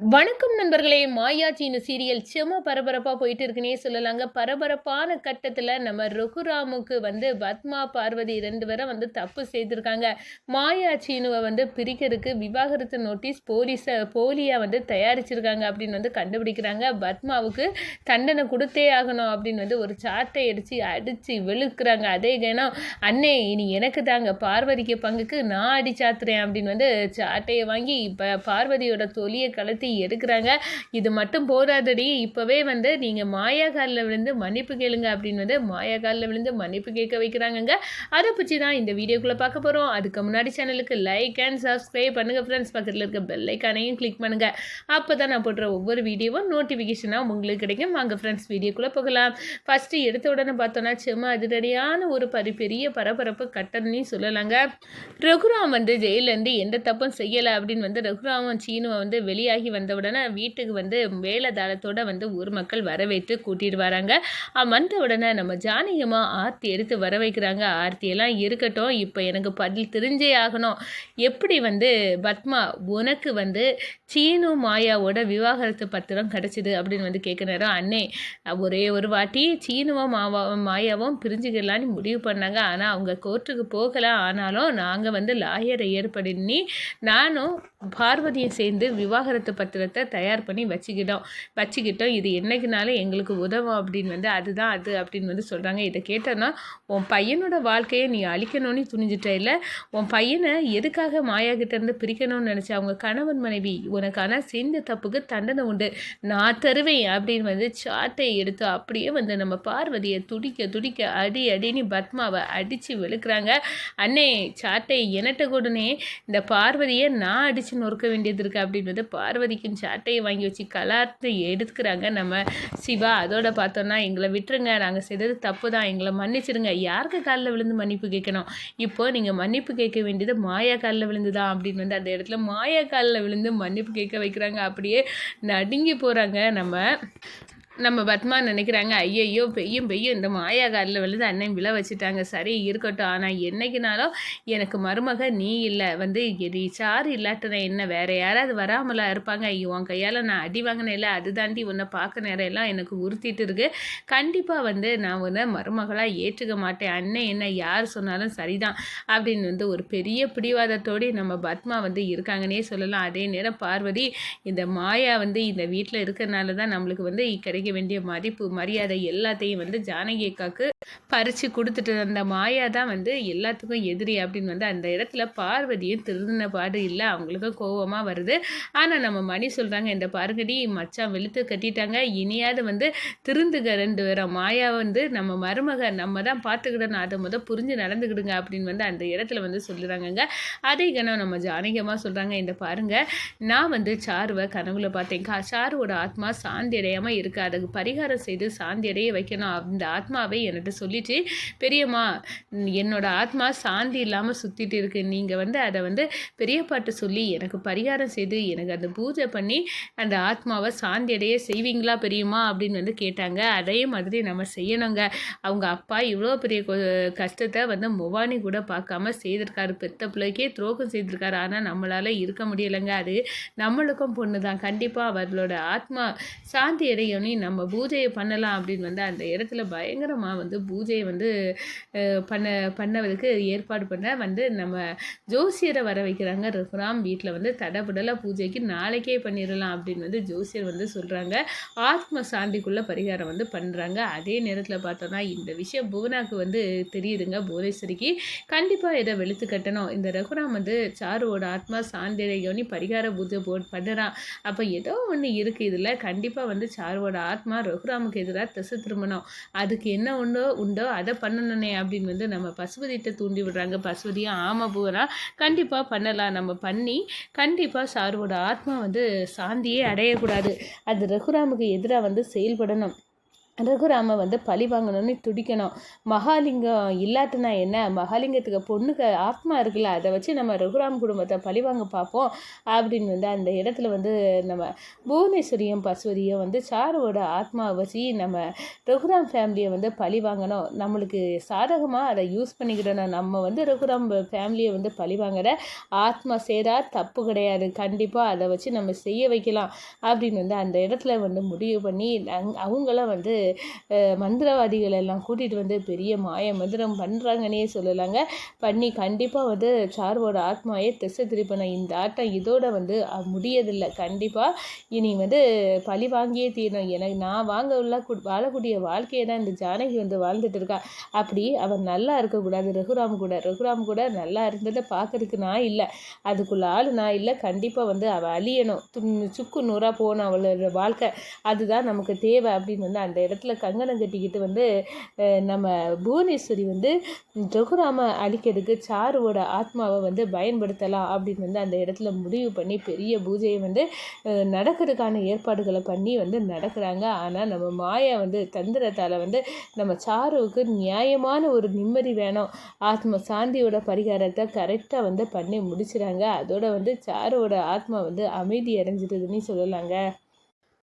வணக்கம் நண்பர்களே மாயாச்சின்னு சீரியல் செம பரபரப்பாக போயிட்டு இருக்குன்னே சொல்லலாங்க. பரபரப்பான கட்டத்தில் நம்ம ரகுராமுக்கு வந்து பத்மா பார்வதி ரெண்டு பேரும் வந்து தப்பு செய்திருக்காங்க. மாயாச்சினுவை வந்து பிரிக்கிறதுக்கு விவாகரத்து நோட்டீஸ் போலீஸை போலியாக வந்து தயாரிச்சிருக்காங்க அப்படின்னு வந்து கண்டுபிடிக்கிறாங்க. பத்மாவுக்கு தண்டனை கொடுத்தே ஆகணும் அப்படின்னு வந்து ஒரு சாட்டை அடித்து அடித்து வெளுக்கிறாங்க. அதே கணம் அண்ணே இனி எனக்கு தாங்க பார்வதிக்கு பங்குக்கு நான் அடிச்சாத்துறேன் அப்படின்னு வந்து சாட்டையை வாங்கி இப்போ பார்வதியோட தொலியை கலத்தி எடுக்கிறாங்க? இது மட்டும் போதாதடி. இப்போவே வந்து நீங்கள் மாயா காலில் விழுந்து மன்னிப்பு கேளுங்க அப்படின்னு வந்து மாயா காலில் விழுந்து மன்னிப்பு கேட்க வைக்கிறாங்கங்க. அதை பற்றி தான் இந்த வீடியோக்குள்ளே பார்க்க போகிறோம் அதுக்கு முன்னாடி சேனலுக்கு லைக் அண்ட் சப்ஸ்கிரைப் பண்ணுங்கள் ஃப்ரெண்ட்ஸ் பக்கத்தில் இருக்க பெல்லைக்கானையும் கிளிக் பண்ணுங்கள் அப்போ தான் நான் போடுற ஒவ்வொரு வீடியோவும் நோட்டிஃபிகேஷனாக உங்களுக்கு கிடைக்கும். வாங்க ஃப்ரெண்ட்ஸ் வீடியோக்குள்ளே போகலாம். ஃபஸ்ட்டு எடுத்த உடனே பார்த்தோன்னா செம்ம அதிரடியான ஒரு பரி பெரிய பரபரப்பு கட்டணி சொல்லலாங்க. ரகுராம் வந்து ஜெயிலேருந்து எந்த தப்பும் செய்யலை அப்படின்னு வந்து ரகுராமும் சீனுவை வந்து வெளியாகி வந்தவுடனே வீட்டுக்கு வந்து மேலதாளத்தோட வந்து ஊர் மக்கள் வரவேற்று கூட்டிட்டு வராங்க வந்த உடனே நம்ம ஜானகியம்மா ஆர்த்தி எடுத்து வர வைக்கிறாங்க ஆர்த்தியெல்லாம் இருக்கட்டும் இப்போ எனக்கு பதில் தெரிஞ்சே ஆகணும். எப்படி வந்து பத்மா உனக்கு வந்து சீனு மாயாவோட விவாகரத்து பத்திரம் கிடச்சிது அப்படின்னு வந்து கேட்க அண்ணே ஒரே ஒரு வாட்டி சீனுவும் மாவா மாயாவும் பிரிஞ்சுக்கலான்னு முடிவு பண்ணாங்க. ஆனால் அவங்க கோர்ட்டுக்கு போகலாம். ஆனாலும் நாங்கள் வந்து லாயரை ஏற்படுத்தி நானும் பார்வதியை சேர்ந்து விவாகரத்து பத்திரம் பத்திரத்தை தயார் பண்ணி வச்சுக்கிட்டோம். வச்சுக்கிட்டோம். இது என்னைக்குனாலும் எங்களுக்கு உதவும் அப்படின்னு வந்து அதுதான் அது அப்படின்னு வந்து சொல்கிறாங்க இதை கேட்டோன்னா உன் பையனோட வாழ்க்கையை நீ அழிக்கணும்னு துணிஞ்சிட்ட இல்லை. உன் பையனை எதுக்காக மாயா பிரிக்கணும்னு நினச்ச அவங்க கணவன் மனைவி உனக்கான செஞ்ச தப்புக்கு தண்டனை உண்டு. நான் தருவேன் அப்படின்னு வந்து சாட்டை எடுத்து அப்படியே வந்து நம்ம பார்வதியை துடிக்க துடிக்க அடி அடின்னு பத்மாவை அடித்து வெளுக்கிறாங்க. அண்ணே சாட்டை எனட்ட கொடுனே இந்த பார்வதியை நான் அடித்து நொறுக்க வேண்டியது இருக்குது அப்படின்னு வந்து பார்வதிக்கும் சாட்டையை வாங்கி வச்சு கலாத்து எடுத்துக்கிறாங்க. நம்ம சிவா அதோட பார்த்தோன்னா எங்களை விட்டுருங்க. நாங்கள் செய்தது தப்பு தான் எங்களை மன்னிச்சிடுங்க யாருக்கு காலில் விழுந்து மன்னிப்பு கேட்கணும்? இப்போ நீங்கள் மன்னிப்பு கேட்க வேண்டியது மாயா காலில் விழுந்து தான் அப்படின்னு வந்து அந்த இடத்துல மாயா காலில் விழுந்து மன்னிப்பு கேட்க வைக்கிறாங்க. அப்படியே நடுங்கி போகிறாங்க நம்ம நம்ம பத்மா நினைக்கிறாங்க ஐயையோ பெய்யும் பெய்யும். இந்த மாயா காலில் விழுந்து அண்ணன் விழ வச்சுட்டாங்க. சரி இருக்கட்டும். ஆனால் என்னைக்குனாலும் எனக்கு மருமக நீ இல்லை. வந்து நீ சார் இல்லாட்டினா என்ன? வேற யாராவது வராமலா இருப்பாங்க? ஐயோ உன் கையால் நான் அடி வாங்கினேன்ல அது தாண்டி உன்னை பார்க்க நேரம் எல்லாம் எனக்கு உறுத்திட்டு இருக்கு. கண்டிப்பாக வந்து நான் உன்னை மருமகளாக ஏற்றுக்க மாட்டேன். அண்ணன் என்ன யார் சொன்னாலும் சரிதான். அப்படின்னு வந்து ஒரு பெரிய பிடிவாதத்தோடு நம்ம பத்மா வந்து இருக்காங்கன்னே சொல்லலாம். அதே நேரம் பார்வதி இந்த மாயா வந்து இந்த வீட்டில் இருக்கிறனால தான் நம்மளுக்கு வந்து கிடைக்க வேண்டிய மதிப்பு மரியாதை எல்லாத்தையும் வந்து ஜானகி அக்காவுக்கு பறித்து கொடுத்துட்டு அந்த மாயா தான் வந்து எல்லாத்துக்கும் எதிரி அப்படின்னு வந்து அந்த இடத்துல பார்வதியும் திருந்தின பாடு இல்லை. அவங்களுக்கும் கோவமாக வருது. ஆனால் நம்ம மணி சொல்கிறாங்க இந்த பாருங்கடி மச்சான் வெளுத்து கட்டிட்டாங்க. இனியாவது வந்து திருந்துக ரெண்டு பேரும். மாயா வந்து நம்ம மருமக நம்ம தான் பார்த்துக்கிடணும். அதை முத புரிஞ்சு நடந்துக்கிடுங்க அப்படின்னு வந்து அந்த இடத்துல வந்து சொல்லுறாங்கங்க. அதே கணம் நம்ம ஜானகியமாக சொல்கிறாங்க இந்த பாருங்க நான் வந்து சாருவை கனவுல பார்த்தேன். சாருவோட ஆத்மா சாந்தி அடையாமல் இருக்காது. அதுக்கு பரிகாரம் செய்து சாந்தி அடைய வைக்கணும். அந்த ஆத்மாவை என்கிட்ட சொல்லிட்டு பெரியம்மா என்னோட ஆத்மா சாந்தி இல்லாமல் சுற்றிட்டு இருக்கு. நீங்கள் வந்து அதை வந்து பெரியப்பாட்டு சொல்லி எனக்கு பரிகாரம் செய்து எனக்கு அந்த பூஜை பண்ணி அந்த ஆத்மாவை சாந்தி அடைய செய்வீங்களா பெரியம்மா? அப்படின்னு வந்து கேட்டாங்க. அதே மாதிரி நம்ம செய்யணுங்க. அவங்க அப்பா இவ்வளோ பெரிய கஷ்டத்தை வந்து முவானி கூட பார்க்காம செய்திருக்காரு. பெத்த பிள்ளைக்கே துரோகம் செய்திருக்காரு. ஆனால் நம்மளால் இருக்க முடியலைங்க. அது நம்மளுக்கும் பொண்ணு தான் கண்டிப்பாக அவர்களோட ஆத்மா சாந்தி அடையணும். நம்ம பூஜையை பண்ணலாம் அப்படின்னு வந்து அந்த இடத்துல பயங்கரமாக வந்து பூஜையை வந்து பண்ண பண்ணவதுக்கு ஏற்பாடு பண்ண வந்து நம்ம ஜோசியரை வர வைக்கிறாங்க. ரகுராம் வீட்டில் வந்து தடபுடலாக பூஜைக்கு நாளைக்கே பண்ணிடலாம் அப்படின்னு வந்து ஜோசியர் வந்து சொல்கிறாங்க ஆத்ம சாந்திக்குள்ள பரிகாரம் வந்து பண்ணுறாங்க அதே நேரத்தில் பார்த்தோன்னா இந்த விஷயம் புவனாக்கு வந்து தெரியுதுங்க புவனேஸ்வரிக்கு கண்டிப்பாக இதை வெளுத்து கட்டணும். இந்த ரகுராம் வந்து சாருவோட ஆத்மா சாந்தி பரிகார பூஜை போ பண்ணுறான். அப்போ ஏதோ ஒன்று இருக்குது இதில் கண்டிப்பாக வந்து சாருவோட ஆத்மா ரகுராமுக்கு எதிராக திசை திரும்பணும். அதுக்கு என்ன உண்டோ உண்டோ அதை பண்ணணுனே அப்படின்னு வந்து நம்ம பசுபதிட்ட தூண்டி விடுறாங்க. பசுபதியும் ஆமாம் பூரா கண்டிப்பாக பண்ணலாம். நம்ம பண்ணி கண்டிப்பாக சாருவோட ஆத்மா வந்து சாந்தியே அடையக்கூடாது. அது ரகுராமுக்கு எதிராக வந்து செயல்படணும். ரகுராம வந்து பழி வாங்கணும்னு துடிக்கணும். மகாலிங்கம் இல்லாட்டினா என்ன? மகாலிங்கத்துக்கு பொண்ணுக்கு ஆத்மா இருக்குல்ல அதை வச்சு நம்ம ரகுராம் குடும்பத்தை பழி வாங்க பார்ப்போம். அப்படின்னு வந்து அந்த இடத்துல வந்து நம்ம புவனேஸ்வரியும் பசுவதியும் வந்து சாருவோட ஆத்மாவை வச்சு நம்ம ரகுராம் ஃபேமிலியை வந்து பழி வாங்கணும். நம்மளுக்கு சாதகமாக அதை யூஸ் பண்ணிக்கிடணும். நம்ம வந்து ரகுராம் ஃபேமிலியை வந்து பழி வாங்குற ஆத்மா செய்தா தப்பு கிடையாது. கண்டிப்பாக அதை வச்சு நம்ம செய்ய வைக்கலாம். அப்படின்னு வந்து அந்த இடத்துல வந்து முடிவு பண்ணி அவங்கள வந்து மந்திரவாதிகள் எல்லாம் கூட்டிகிட்டு வந்து பெரிய மாய மந்திரம் பண்ணுறாங்கன்னே சொல்லலாங்க. பண்ணி கண்டிப்பாக வந்து சார்வோட ஆத்மாயை திசை திருப்பணும் இந்த ஆட்டம் இதோட வந்து முடியதில்லை கண்டிப்பாக இனி வந்து பழி வாங்கியே தீரணும். எனக்கு நான் வாங்க உள்ள வாழக்கூடிய வாழ்க்கையை தான் இந்த ஜானகி வந்து வாழ்ந்துட்டு இருக்கா. அப்படி அவர் நல்லா இருக்கக்கூடாது. ரகுராம் கூட ரகுராம் கூட நல்லா இருந்ததை பார்க்கறதுக்கு நான் இல்லை. அதுக்குள்ள ஆள் நான் இல்லை. கண்டிப்பாக வந்து அவள் அழியணும். சுக்கு நூறாக போகணும் அவளோட வாழ்க்கை. அதுதான் நமக்கு தேவை அப்படின்னு வந்து அந்த இடத்துல இடத்துல கங்கணம் கட்டிக்கிட்டு வந்து நம்ம புவனேஸ்வரி வந்து ரகுராம அழிக்கிறதுக்கு சாருவோட ஆத்மாவை வந்து பயன்படுத்தலாம் அப்படின்னு வந்து அந்த இடத்துல முடிவு பண்ணி பெரிய பூஜையை வந்து நடக்கிறதுக்கான ஏற்பாடுகளை பண்ணி வந்து நடக்கிறாங்க. ஆனால் நம்ம மாயா வந்து தந்திரத்தால் வந்து நம்ம சாருவுக்கு நியாயமான ஒரு நிம்மதி வேணும். ஆத்ம சாந்தியோட பரிகாரத்தை கரெக்டாக வந்து பண்ணி முடிச்சுறாங்க. அதோட வந்து சாருவோட ஆத்மா வந்து அமைதி அடைஞ்சிடுதுன்னு சொல்லலாங்க.